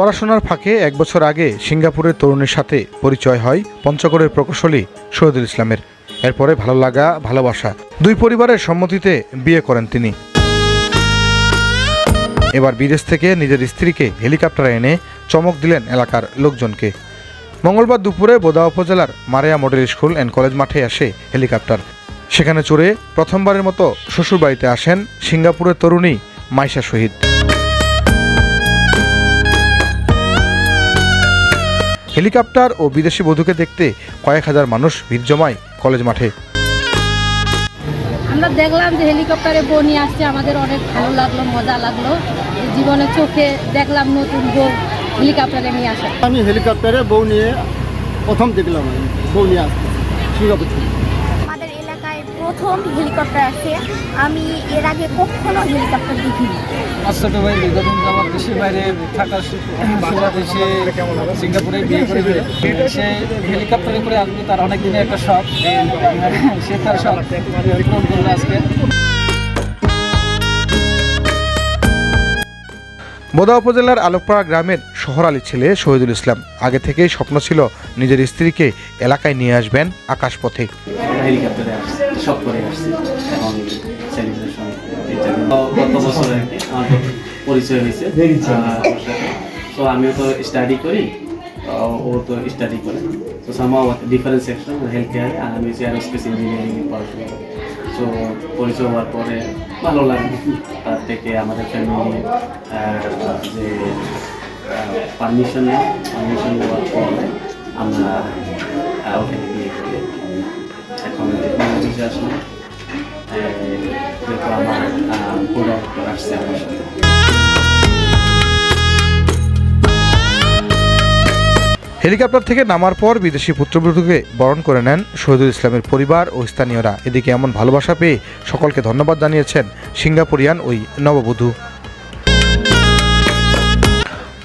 পড়াশোনার ফাঁকে এক বছর আগে সিঙ্গাপুরের তরুণীর সাথে পরিচয় হয় পঞ্চগড়ের প্রকৌশলী শহীদুল ইসলামের। এরপরে ভালো লাগা, ভালোবাসা দুই পরিবারের সম্মতিতে বিয়ে করেন তিনি। এবার বিদেশ থেকে নিজের স্ত্রীকে হেলিকপ্টারে এনে চমক দিলেন এলাকার লোকজনকে। মঙ্গলবার দুপুরে বোদা উপজেলার Maria model school and college মাঠে আসে হেলিকপ্টার। সেখানে চড়ে প্রথমবারের মতো শ্বশুরবাড়িতে আসেন সিঙ্গাপুরের তরুণী মাইশা শহীদ। হেলিকপ্টার ও বিদেশি বধূকে দেখতে কয়েক হাজার মানুষ ভিড় জমায় কলেজ মাঠে। আমরা দেখলাম যে হেলিকপ্টারে বউ নিয়ে আসছে আমাদের অনেক ভালো লাগল মজা লাগল। জীবনে চোখে দেখলাম নতুন বউ হেলিকপ্টারে নিয়ে আসা। আমি হেলিকপ্টারে বউ নিয়ে প্রথম দেখলাম বউ নিয়ে আসতে। সিঙ্গাপুর প্রথম হেলিকপ্টার আছে। আমি এর আগে কখনো হেলিকপ্টার দেখিনি। ভাই দীর্ঘদিন আমার দেশের বাইরে থাকার বাংলাদেশে সিঙ্গাপুরে বিয়ে করে সে হেলিকপ্টারে করে আসবে, তার অনেক দিনের একটা শখ। সে তার শখ পূরণ আজকে। বোদা উপজেলার আলোকপাড়া গ্রামের শহর আলী ছেলে শহীদুল ইসলাম। আগে থেকেই স্বপ্ন ছিল নিজের স্ত্রীকে এলাকায় নিয়ে আসবেন আকাশপথে। হেলিকপ্টারে আসছি সব করে আসছি। এখন সেলিব্রেশন গত বছর আর পরিচয় হয়েছে তো আমিও তো স্টাডি করি ও তো স্টাডি করে। তো ডিফারেন্ট সেকশন হেলথ কেয়ারে আর আমি হচ্ছে অ্যারোস্পেস ইঞ্জিনিয়ারিং পড়াশোনা করি। তো পরিচয় হওয়ার পরে ভালো লাগে। তার থেকে আমাদের ফ্যামিলি যে পারমিশন পারমিশন নেওয়ার পরে আমরা ওখানে করি এখন টেকনোলজি আসলাম। যেহেতু আমার প্রোডাক্ট আসছে আমার সাথে। হেলিকপ্টার থেকে নামার পর বিদেশি পুত্রবধূকে বরণ করে নেন শহীদুল ইসলামের পরিবার ও স্থানীয়রা। এদিকে এমন ভালোবাসা পেয়ে সকলকে ধন্যবাদ জানিয়েছেন সিঙ্গাপুরিয়ান ওই নববধূ।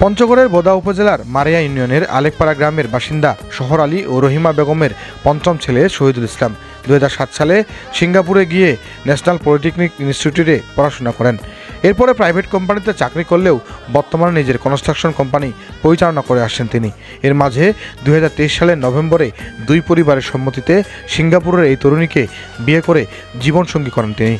পঞ্চগড়ের বোদা উপজেলার মারিয়া ইউনিয়নের আলেকপাড়া গ্রামের বাসিন্দা শহর আলী ও রহিমা বেগমের পঞ্চম ছেলে শহীদুল ইসলাম। দু হাজার সাত সালে সিঙ্গাপুরে গিয়ে ন্যাশনাল পলিটেকনিক ইনস্টিটিউটে পড়াশোনা করেন। এরপরে প্রাইভেট কোম্পানিতে চাকরি করলেও বর্তমানে নিজের কনস্ট্রাকশন কোম্পানি পরিচালনা করে আসছেন তিনি। এর মাঝে দুই হাজার তেইশ সালের নভেম্বরে দুই পরিবারের সম্মতিতে সিঙ্গাপুরের এই তরুণীকে বিয়ে করে জীবনসঙ্গী করেন তিনি।